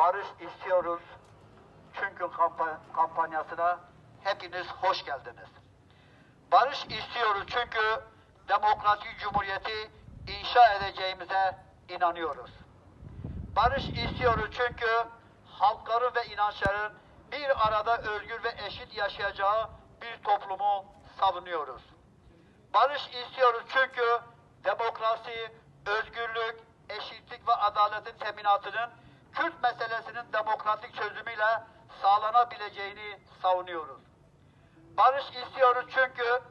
Barış istiyoruz çünkü kampa- kampanyasına hepiniz hoş geldiniz. Barış istiyoruz çünkü demokratik cumhuriyeti inşa edeceğimize inanıyoruz. Barış istiyoruz çünkü halkların ve inançların bir arada özgür ve eşit yaşayacağı bir toplumu savunuyoruz. Barış istiyoruz çünkü demokrasi, özgürlük, eşitlik ve adaletin teminatının Kürt meselesinin demokratik çözümüyle sağlanabileceğini savunuyoruz. Barış istiyoruz çünkü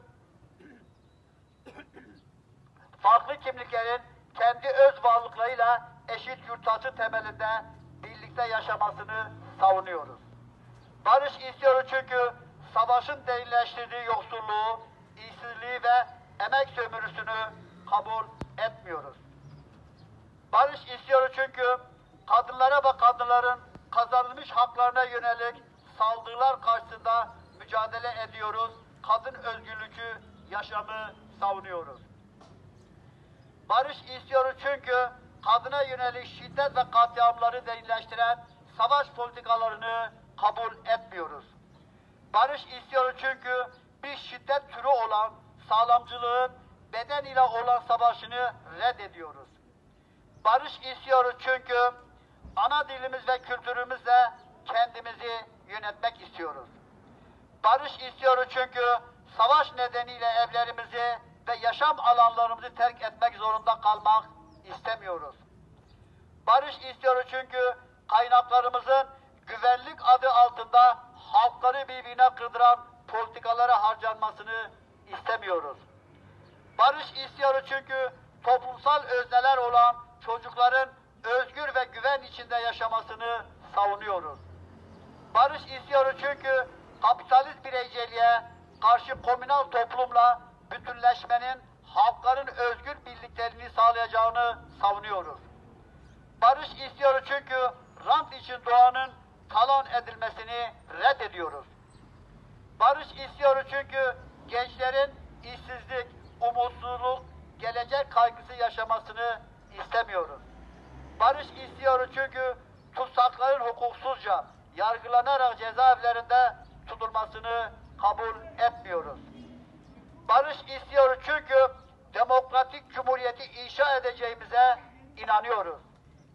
farklı kimliklerin kendi öz varlıklarıyla eşit yurttaşı temelinde birlikte yaşamasını savunuyoruz. Barış istiyoruz çünkü savaşın derinleştirdiği yoksulluğu, işsizliği ve emek sömürüsünü kabul etmiyoruz. Barış istiyoruz çünkü kadınlara ve kadınların kazanılmış haklarına yönelik saldırılar karşısında mücadele ediyoruz. Kadın özgürlüğü yaşamı savunuyoruz. Barış istiyoruz çünkü kadına yönelik şiddet ve katliamları derinleştiren savaş politikalarını kabul etmiyoruz. Barış istiyoruz çünkü bir şiddet türü olan sağlamcılığın beden ile olan savaşını reddediyoruz. Barış istiyoruz çünkü ana dilimiz ve kültürümüzle kendimizi yönetmek istiyoruz. Barış istiyoruz çünkü savaş nedeniyle evlerimizi ve yaşam alanlarımızı terk etmek zorunda kalmak istemiyoruz. Barış istiyoruz çünkü kaynaklarımızın güvenlik adı altında halkları birbirine kırdıran politikalara harcanmasını istemiyoruz. Barış istiyoruz çünkü toplumsal özneler olan çocukların özgür içinde yaşamasını savunuyoruz. Barış istiyoruz çünkü kapitalist bireyciliğe karşı komünal toplumla bütünleşmenin halkların özgür birliklerini sağlayacağını savunuyoruz. Barış istiyoruz çünkü rant için doğanın talan edilmesini reddediyoruz. Barış istiyoruz çünkü gençlerin işsizlik, umutsuzluk, gelecek kaygısı yaşamasını istemiyoruz. Barış istiyoruz çünkü tutsakların hukuksuzca yargılanarak cezaevlerinde tutulmasını kabul etmiyoruz. Barış istiyoruz çünkü demokratik cumhuriyeti inşa edeceğimize inanıyoruz.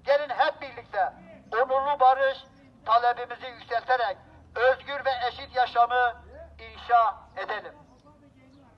Gelin hep birlikte onurlu barış talebimizi yükselterek özgür ve eşit yaşamı inşa edelim.